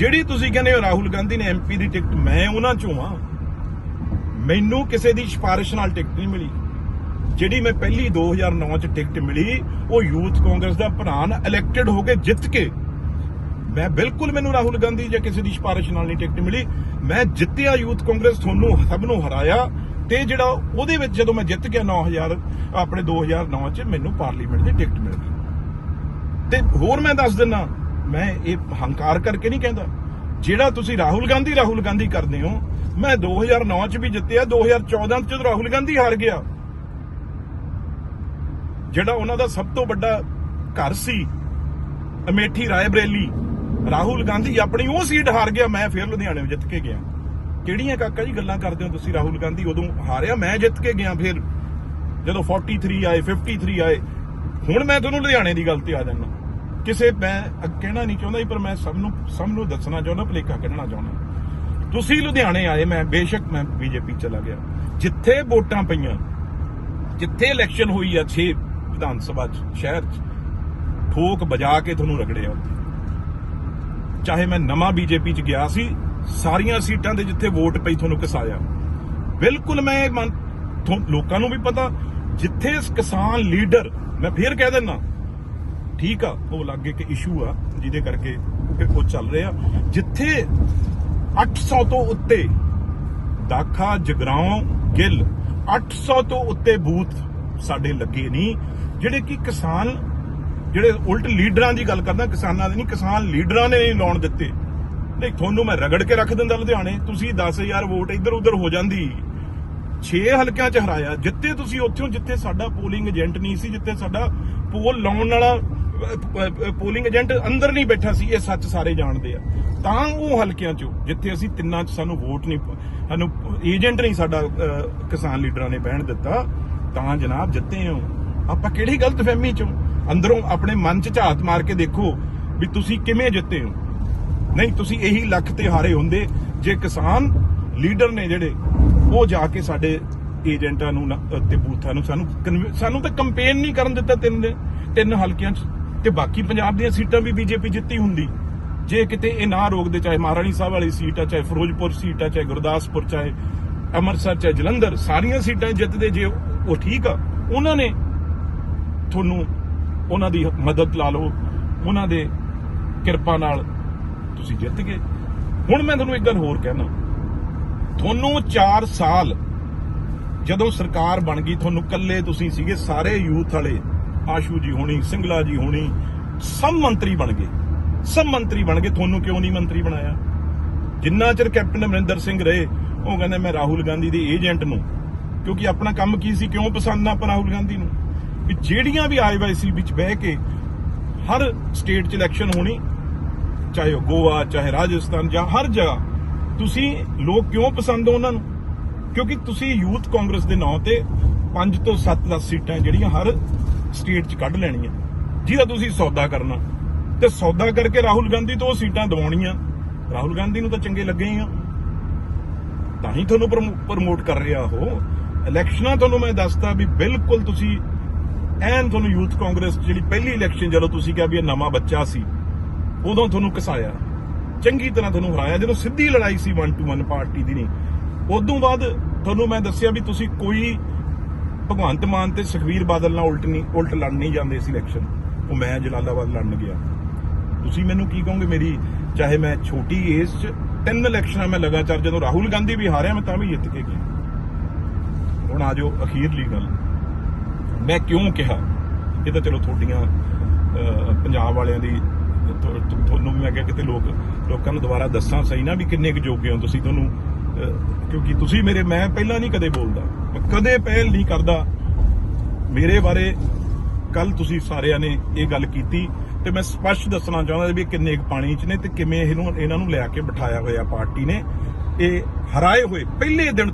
ਜਿਹੜੀ ਤੁਸੀਂ ਕਹਿੰਦੇ ਹੋ ਰਾਹੁਲ ਗਾਂਧੀ ਨੇ ਐਮਪੀ ਦੀ ਟਿਕਟ, ਮੈਂ ਉਹਨਾਂ ਚੋਂ ਆ ਮੈਨੂੰ ਕਿਸੇ ਦੀ ਸਿਫਾਰਿਸ਼ ਨਾਲ ਟਿਕਟ ਨਹੀਂ ਮਿਲੀ। ਜਿਹੜੀ ਮੈਂ ਪਹਿਲੀ 2009 ਚ ਟਿਕਟ ਮਿਲੀ, ਉਹ ਯੂਥ ਕਾਂਗਰਸ ਦਾ ਪ੍ਰਧਾਨ ਇਲੈਕਟਡ ਹੋ ਕੇ ਜਿੱਤ ਕੇ ਮੈਂ ਬਿਲਕੁਲ ਮੈਨੂੰ ਰਾਹੁਲ ਗਾਂਧੀ ਜਾਂ ਕਿਸੇ ਦੀ ਸਿਫਾਰਿਸ਼ ਨਾਲ ਨਹੀਂ ਟਿਕਟ ਮਿਲੀ। ਮੈਂ ਜਿੱਤਿਆ ਯੂਥ ਕਾਂਗਰਸ, ਤੁਹਾਨੂੰ ਸਭ ਨੂੰ ਹਰਾਇਆ ਤੇ ਜਿਹੜਾ ਉਹਦੇ ਵਿੱਚ ਜਦੋਂ ਮੈਂ ਜਿੱਤ ਗਿਆ 9000 ਆਪਣੇ 2009 ਚ ਮੈਨੂੰ ਪਾਰਲੀਮੈਂਟ ਦੀ ਟਿਕਟ ਮਿਲ ਗਈ। ਤੇ ਹੋਰ ਮੈਂ ਦੱਸ ਦਿੰਨਾ ਮੈਂ ਇਹ ਹੰਕਾਰ ਕਰਕੇ ਨਹੀਂ ਕਹਿੰਦਾ। ਜਿਹੜਾ ਤੁਸੀਂ ਰਾਹੁਲ ਗਾਂਧੀ ਰਾਹੁਲ ਗਾਂਧੀ ਕਰਦੇ ਹੋ, ਮੈਂ 2009 ਚ ਵੀ ਜਿੱਤਿਆ 2014 ਚ ਜਦੋਂ ਰਾਹੁਲ ਗਾਂਧੀ ਹਾਰ ਗਿਆ। ਜਿਹੜਾ ਉਹਨਾਂ ਦਾ ਸਭ ਤੋਂ ਵੱਡਾ ਘਰ ਸੀ, ਅਮੇਠੀ ਰਾਏਬਰੇਲੀ, ਰਾਹੁਲ ਗਾਂਧੀ ਆਪਣੀ ਉਹ ਸੀਟ ਹਾਰ ਗਿਆ, ਮੈਂ ਫਿਰ ਲੁਧਿਆਣੇ ਜਿੱਤ ਕੇ ਗਿਆ। ਕਿਹੜੀਆਂ ਕਾਕਾ ਜੀ ਗੱਲਾਂ ਕਰਦੇ ਹੋ ਤੁਸੀਂ, ਰਾਹੁਲ ਗਾਂਧੀ ਉਦੋਂ ਹਾਰਿਆ, ਮੈਂ ਜਿੱਤ ਕੇ ਗਿਆ ਫਿਰ। ਜਦੋਂ 43 ਆਏ 53 ਆਏ। ਹੁਣ ਮੈਂ ਤੁਹਾਨੂੰ ਲੁਧਿਆਣੇ ਦੀ ਗੱਲ ਤੇ ਆ ਜਾਂਦਾ। ਕਿਸੇ ਮੈਂ ਕਹਿਣਾ ਨਹੀਂ ਚਾਹੁੰਦਾ ਪਰ ਮੈਂ ਸਭ ਨੂੰ ਸਭ ਨੂੰ ਦੱਸਣਾ ਚਾਹੁੰਦਾ, ਭਲੇਖਾ ਕੱਢਣਾ ਚਾਹੁੰਦਾ। ਤੁਸੀਂ ਲੁਧਿਆਣੇ ਆਏ, ਮੈਂ ਬੇਸ਼ੱਕ ਮੈਂ ਬੀਜੇਪੀ ਚਲਾ ਗਿਆ। ਜਿੱਥੇ ਵੋਟਾਂ ਪਈਆਂ, ਜਿੱਥੇ ਇਲੈਕਸ਼ਨ ਹੋਈ ਆ 6 ਵਿਧਾਨ ਸਭਾ ਚ, ਸ਼ਹਿਰ ਚ, ਠੋਕ ਵਜਾ ਕੇ ਤੁਹਾਨੂੰ ਰਗੜਿਆ ਉੱਥੇ। ਚਾਹੇ ਮੈਂ ਨਵਾਂ ਬੀਜੇਪੀ ਚ ਗਿਆ ਸੀ, ਸਾਰੀਆਂ ਸੀਟਾਂ ਦੇ ਜਿੱਥੇ ਵੋਟ ਪਈ ਤੁਹਾਨੂੰ ਕਸਾਇਆ। ਬਿਲਕੁਲ ਮੈਂ ਲੋਕਾਂ ਨੂੰ ਵੀ ਪਤਾ, ਜਿੱਥੇ ਕਿਸਾਨ ਲੀਡਰ ਮੈਂ ਫੇਰ ਕਹਿ ਦਿੰਦਾ ਠੀਕ ਆ, ਉਹ ਲੱਗੇ ਕਿ ਇਸ਼ੂ ਆ, ਜਿਹਦੇ ਕਰਕੇ ਉਹ ਚੱਲ ਰਿਹਾ। ਜਿੱਥੇ 800 ਤੋਂ ਉੱਤੇ ਦਾਖਾ, ਜਗਰਾਉਂ, ਗਿੱਲ 800 ਤੋਂ ਉੱਤੇ ਬੂਥ ਸਾਡੇ ਲੱਗੇ ਨਹੀਂ। ਜਿਹੜੇ ਕਿ ਕਿਸਾਨ, ਜਿਹੜੇ ਉਲਟ ਲੀਡਰਾਂ ਦੀ ਗੱਲ ਕਰਦਾ, ਕਿਸਾਨਾਂ ਦੀ ਨਹੀਂ, ਕਿਸਾਨ ਲੀਡਰਾਂ ਨੇ ਨਹੀਂ ਲਾਉਣ ਦਿੱਤੇ। ਨਹੀਂ, ਤੁਹਾਨੂੰ ਮੈਂ ਰਗੜ ਕੇ ਰੱਖ ਦਿੰਦਾ ਲੁਧਿਆਣੇ, ਤੁਸੀਂ 10000 ਵੋਟ ਇੱਧਰ ਉੱਧਰ ਹੋ ਜਾਂਦੀ। 6 ਹਲਕਿਆਂ ਚ ਹਰਾਇਆ ਜਿੱਤੇ ਤੁਸੀਂ ਉੱਥੋਂ ਜਿੱਥੇ ਸਾਡਾ ਪੋਲਿੰਗ ਏਜੰਟ ਨਹੀਂ ਸੀ, ਜਿੱਥੇ ਸਾਡਾ ਪੋਲ ਲਾਉਣ ਵਾਲਾ ਪੋਲਿੰਗ ਏਜੰਟ ਅੰਦਰ ਨਹੀਂ ਬੈਠਾ ਸੀ, ਇਹ ਸੱਚ ਸਾਰੇ ਜਾਣਦੇ ਆ। ਤਾਂ ਉਹ ਹਲਕਿਆਂ ਚੋਂ, ਜਿੱਥੇ ਅਸੀਂ ਤਿੰਨਾਂ ਚ ਸਾਨੂੰ ਵੋਟ ਨਹੀਂ, ਸਾਨੂੰ ਏਜੰਟ ਨਹੀਂ ਸਾਡਾ ਕਿਸਾਨ ਲੀਡਰਾਂ ਨੇ ਬਹਿਣ ਦਿੱਤਾ, ਤਾਂ ਜਨਾਬ ਜਿੱਤੇ ਹੋ। ਆਪਾਂ ਕਿਹੜੀ ਗਲਤਫਹਿਮੀ ਚੋਂ? ਅੰਦਰੋਂ ਆਪਣੇ ਮਨ ਚ ਝਾਤ ਮਾਰ ਕੇ ਦੇਖੋ ਵੀ ਤੁਸੀਂ ਕਿਵੇਂ ਜਿੱਤੇ ਹੋ। ਨਹੀਂ, ਤੁਸੀਂ ਇਹੀ ਲੱਖ ਤੇ ਹਾਰੇ ਹੁੰਦੇ, ਜੇ ਕਿਸਾਨ ਲੀਡਰ ਨੇ ਜਿਹੜੇ, ਉਹ ਜਾ ਕੇ ਸਾਡੇ ਏਜੰਟਾਂ ਨੂੰ ਤੇ ਬੂਥਾਂ ਨੂੰ ਸਾਨੂੰ ਸਾਨੂੰ ਤਾਂ ਕੰਪੇਨ ਨਹੀਂ ਕਰਨ ਦਿੱਤਾ ਤਿੰਨ ਦਿਨ, ਤਿੰਨ ਹਲਕਿਆਂ 'ਚ। ਤੇ ਬਾਕੀ ਪੰਜਾਬ ਦੀਆਂ ਸੀਟਾਂ ਵੀ ਬੀਜੇਪੀ ਜਿੱਤੀ ਹੁੰਦੀ। ਜੇ ਕਿਤੇ ਇਹ ਨਾ ਰੋਕਦੇ, ਚਾਹੇ ਮਹਾਰਾਣੀ ਸਾਹਿਬ ਵਾਲੀ ਸੀਟ ਆ, ਚਾਹੇ ਫਿਰੋਜ਼ਪੁਰ ਸੀਟ ਆ, ਚਾਹੇ ਗੁਰਦਾਸਪੁਰ, ਚਾਹੇ ਅੰਮ੍ਰਿਤਸਰ, ਚਾਹੇ ਜਲੰਧਰ, ਸਾਰੀਆਂ ਸੀਟਾਂ ਜਿੱਤਦੇ ਜੇ ਉਹ ਠੀਕ ਆ, ਉਹਨਾਂ ਨੇ ਤੁਹਾਨੂੰ ਉਹਨਾਂ ਦੀ ਮਦਦ ਲਾ ਲਓ, ਉਹਨਾਂ ਦੇ ਕਿਰਪਾ ਨਾਲ ਤੁਸੀਂ ਜਿੱਤ ਗਏ। ਹੁਣ ਮੈਂ ਤੁਹਾਨੂੰ ਇੱਕ ਗੱਲ ਹੋਰ ਕਹਿਣਾ। ਤੁਹਾਨੂੰ 4 ਸਾਲ ਜਦੋਂ ਸਰਕਾਰ ਬਣ ਗਈ, ਤੁਹਾਨੂੰ ਕੱਲੇ ਤੁਸੀਂ ਸੀਗੇ ਸਾਰੇ ਯੂਥ ਵਾਲੇ। ਆਸ਼ੂ ਜੀ ਹੋਣੀ, ਸਿੰਗਲਾ ਜੀ ਹੋਣੀ, ਸਭ ਮੰਤਰੀ ਬਣ ਗਏ। ਸਭ ਮੰਤਰੀ ਬਣ ਗਏ। ਤੁਹਾਨੂੰ ਕਿਉਂ ਨਹੀਂ ਮੰਤਰੀ ਬਣਾਇਆ? ਜਿੰਨਾ ਚਿਰ ਕੈਪਟਨ ਅਮਰਿੰਦਰ ਸਿੰਘ ਰਹੇ, ਉਹ ਕਹਿੰਦੇ, ਮੈਂ ਰਾਹੁਲ ਗਾਂਧੀ ਦੇ ਏਜੰਟ ਨੂੰ। ਕਿਉਂਕਿ ਆਪਣਾ ਕੰਮ ਕੀ ਸੀ? ਕਿਉਂ ਪਸੰਦ ਨਾ ਆਪਾਂ ਰਾਹੁਲ ਗਾਂਧੀ ਨੂੰ? ਵੀ ਜਿਹੜੀਆਂ ਵੀ ਆਈਵਾਈਸੀ ਵਿੱਚ ਬਹਿ ਕੇ ਹਰ ਸਟੇਟ 'ਚ ਇਲੈਕਸ਼ਨ ਹੋਣੀ, ਚਾਹੇ ਉਹ ਗੋਆ, ਚਾਹੇ ਰਾਜਸਥਾਨ ਜਾਂ ਹਰ ਜਗ੍ਹਾ, ਤੁਸੀਂ ਲੋਕ ਕਿਉਂ ਪਸੰਦ ਹੋ ਉਹਨਾਂ ਨੂੰ? ਕਿਉਂਕਿ ਤੁਸੀਂ ਯੂਥ ਕਾਂਗਰਸ ਦੇ ਨਾਂ ਤੇ 5 ਤੋਂ 7 10 ਸੀਟਾਂ ਜਿਹੜੀਆਂ ਹਰ ਸਟੇਟ 'ਚ ਕੱਢ ਲੈਣੀ ਹੈ। ਜਿਹਦਾ ਤੁਸੀਂ ਸੌਦਾ ਕਰਨਾ। ਤੇ ਸੌਦਾ ਕਰਕੇ ਰਾਹੁਲ ਗਾਂਧੀ ਤੋਂ ਉਹ ਸੀਟਾਂ ਦਿਵਾਉਣੀਆਂ। ਰਾਹੁਲ ਗਾਂਧੀ ਨੂੰ ਤਾਂ ਚੰਗੇ ਲੱਗੇ ਹੀ ਆ। ਤਾਂ ਹੀ ਤੁਹਾਨੂੰ ਪ੍ਰਮੋਟ ਕਰ ਰਿਹਾ ਉਹ। ਇਲੈਕਸ਼ਨਾਂ ਤੁਹਾਨੂੰ ਮੈਂ ਦੱਸਦਾ ਵੀ ਬਿਲਕੁਲ ਤੁਸੀਂ ਐਨ ਤੁਹਾਨੂੰ ਯੂਥ ਕਾਂਗਰਸ ਜਿਹੜੀ ਪਹਿਲੀ ਇਲੈਕਸ਼ਨ ਜਦੋਂ ਤੁਸੀਂ ਕਿਹਾ ਵੀ ਇਹ ਨਵਾਂ ਬੱਚਾ ਸੀ, ਉਦੋਂ ਤੁਹਾਨੂੰ ਕਸਾਇਆ। ਚੰਗੀ ਤਰ੍ਹਾਂ ਤੁਹਾਨੂੰ ਹਰਾਇਆ। ਜਦੋਂ ਸਿੱਧੀ ਲੜਾਈ ਸੀ 1 ਟੂ 1 ਪਾਰਟੀ ਦੀ ਨਹੀਂ, ਉਦੋਂ ਬਾਅਦ ਤੁਹਾਨੂੰ ਮੈਂ ਦੱਸਿਆ ਵੀ ਤੁਸੀਂ ਕੋਈ ਭਗਵੰਤ ਮਾਨ ਤੇ ਸੁਖਵੀਰ ਬਾਦਲ ਨਾਲ ਉਲਟ ਨਹੀਂ, ਉਲਟ ਲੜ ਨਹੀਂ ਜਾਂਦੇ ਸੀ ਇਲੈਕਸ਼ਨ ਉਹ ਮੈਂ ਜਲਾਲਾਬਾਦ ਲੜਨ ਗਿਆ। ਤੁਸੀਂ ਮੈਨੂੰ ਕੀ ਕਹੋਗੇ ਮੇਰੀ, ਚਾਹੇ ਮੈਂ ਛੋਟੀ ਏਜ 'ਚ ਤਿੰਨ ਇਲੈਕਸ਼ਨਾਂ ਮੈਂ ਲਗਾਤਾਰ ਜਦੋਂ ਰਾਹੁਲ ਗਾਂਧੀ ਵੀ ਹਾਰਿਆ, ਮੈਂ ਤਾਂ ਵੀ ਜਿੱਤ ਕੇ ਗਿਆ। ਹੁਣ ਆਜੋ ਅਖੀਰਲੀ ਗੱਲ। ਮੈਂ ਕਿਉਂ ਕਿਹਾ? ਇਹ ਤਾਂ ਚਲੋ ਤੁਹਾਡੀਆਂ ਪੰਜਾਬ ਵਾਲਿਆਂ ਦੀ ਤੁਹਾਨੂੰ ਵੀ ਮੈਂ ਕਿਹਾ ਕਿਤੇ ਲੋਕ, ਲੋਕਾਂ ਨੂੰ ਦੁਬਾਰਾ ਦੱਸਾਂ ਸਹੀ ਨਾ ਵੀ ਕਿੰਨੇ ਕੁ ਜੋਗੇ ਹੋ ਤੁਸੀਂ। ਤੁਹਾਨੂੰ ਕਿਉਂਕਿ ਤੁਸੀਂ ਮੇਰੇ, ਮੈਂ ਪਹਿਲਾਂ ਨਹੀਂ ਕਦੇ ਬੋਲਦਾ। ਮੈਂ ਕਦੇ ਪਹਿਲ ਨਹੀਂ ਕਰਦਾ। ਮੇਰੇ ਬਾਰੇ ਕੱਲ ਤੁਸੀਂ ਸਾਰਿਆਂ ਨੇ ਇਹ ਗੱਲ ਕੀਤੀ ਤੇ ਮੈਂ ਸਪਸ਼ਟ ਦੱਸਣਾ ਚਾਹੁੰਦਾ ਵੀ ਕਿੰਨੇ ਕੁ ਪਾਣੀ 'ਚ ਨੇ ਤੇ ਕਿਵੇਂ ਇਹਨੂੰ, ਇਹਨਾਂ ਨੂੰ ਲਿਆ ਕੇ ਬਿਠਾਇਆ ਹੋਇਆ ਪਾਰਟੀ ਨੇ। ਇਹ ਹਰਾਏ ਹੋਏ ਪਹਿਲੇ ਦਿਨ